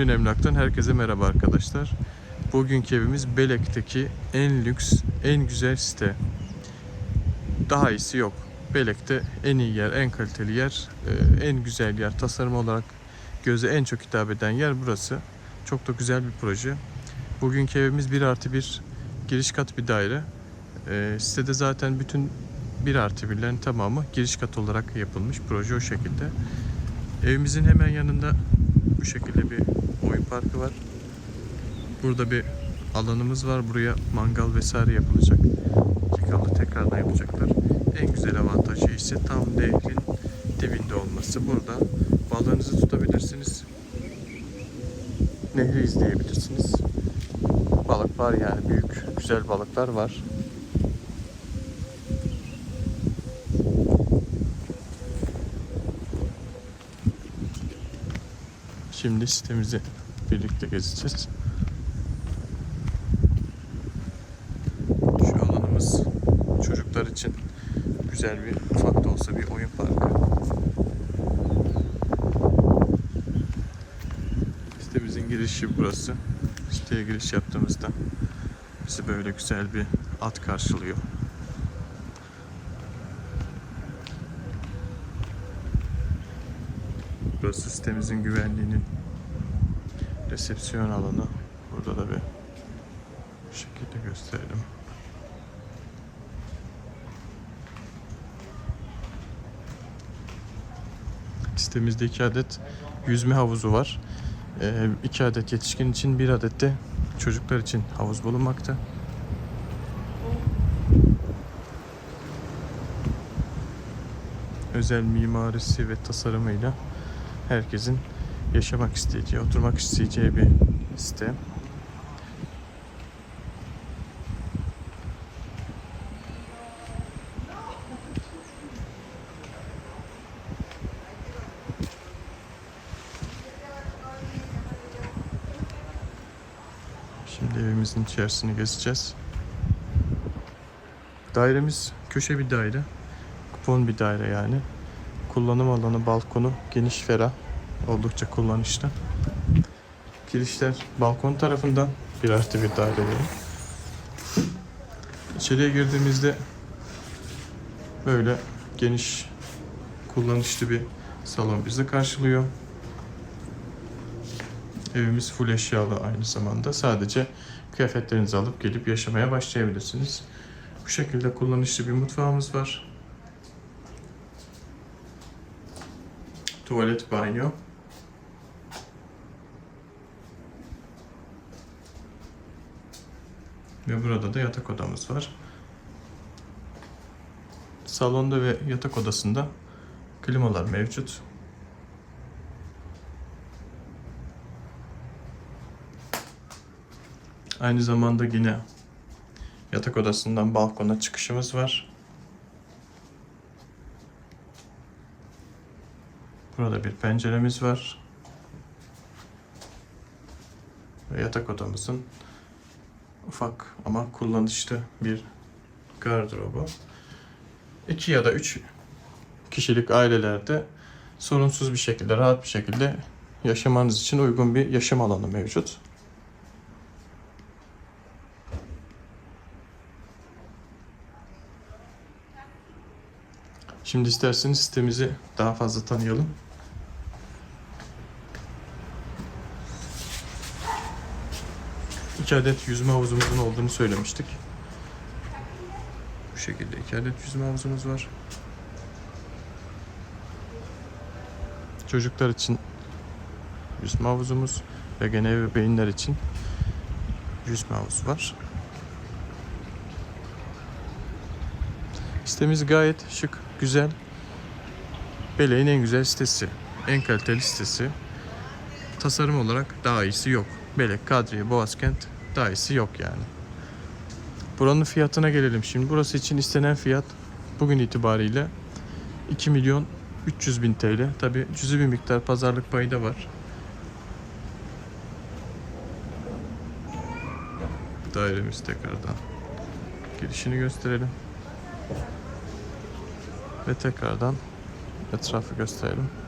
Ürün Emlak'tan herkese merhaba arkadaşlar. Bugünkü evimiz Belek'teki en lüks, en güzel site. Daha iyisi yok. Belek'te en iyi yer, en kaliteli yer, e, en güzel yer, tasarım olarak göze en çok hitap eden yer burası. Çok da güzel bir proje. Bugünkü evimiz 1 artı 1 giriş kat bir daire. E, Sitede zaten bütün 1 artı 1'lerin tamamı giriş kat olarak yapılmış. Proje o şekilde. Evimizin hemen yanında bu şekilde bir oyun parkı var. Burada bir alanımız var. Buraya mangal vesaire yapılacak. Çıkalı tekrardan yapacaklar. En güzel avantajı ise tam nehrin dibinde olması. Burada balığınızı tutabilirsiniz. Nehri izleyebilirsiniz. Balık var yani büyük güzel balıklar var. Şimdi sitemizi birlikte gezeceğiz. Şu alanımız çocuklar için güzel bir ufak da olsa bir oyun parkı. Sitemizin girişi burası. Siteye giriş yaptığımızda bizi böyle güzel bir at karşılıyor. Burası sitemizin güvenliğinin resepsiyon alanı. Burada da bir şekilde gösterelim. Sitemizde iki adet yüzme havuzu var. Ee, iki adet yetişkin için, bir adet de çocuklar için havuz bulunmakta. Özel mimarisi ve tasarımıyla herkesin yaşamak isteyeceği, oturmak isteyeceği bir site. Şimdi evimizin içerisini gezeceğiz. Dairemiz köşe bir daire. Kupon bir daire yani. Kullanım alanı, balkonu geniş, ferah. Oldukça kullanışlı. Girişler balkon tarafından bir artı bir daire. İçeriye girdiğimizde böyle geniş, kullanışlı bir salon bizi karşılıyor. Evimiz full eşyalı aynı zamanda. Sadece kıyafetlerinizi alıp gelip yaşamaya başlayabilirsiniz. Bu şekilde kullanışlı bir mutfağımız var. Tuvalet, banyo. Ve burada da yatak odamız var. Salonda ve yatak odasında klimalar mevcut. Aynı zamanda yine yatak odasından balkona çıkışımız var. Burada bir penceremiz var. Ve yatak odamızın ufak ama kullanışlı bir gardırobu. İki ya da üç kişilik ailelerde sorunsuz bir şekilde, rahat bir şekilde yaşamanız için uygun bir yaşam alanı mevcut. Şimdi isterseniz sitemizi daha fazla tanıyalım. İki adet yüzme havuzumuzun olduğunu söylemiştik. Bu şekilde iki adet yüzme havuzumuz var. Çocuklar için yüzme havuzumuz ve gene ebeveynler için yüzme havuzu var. Sitemiz gayet şık, güzel. Belek'in en güzel sitesi, en kaliteli sitesi. Tasarım olarak daha iyisi yok. Belek, Kadriye, Boğazkent daha iyisi yok yani. Buranın fiyatına gelelim şimdi. Burası için istenen fiyat bugün itibariyle 2 milyon 300 bin TL. Tabi cüzi bir miktar pazarlık payı da var. Dairemiz tekrardan girişini gösterelim. Ve tekrardan etrafı gösterelim.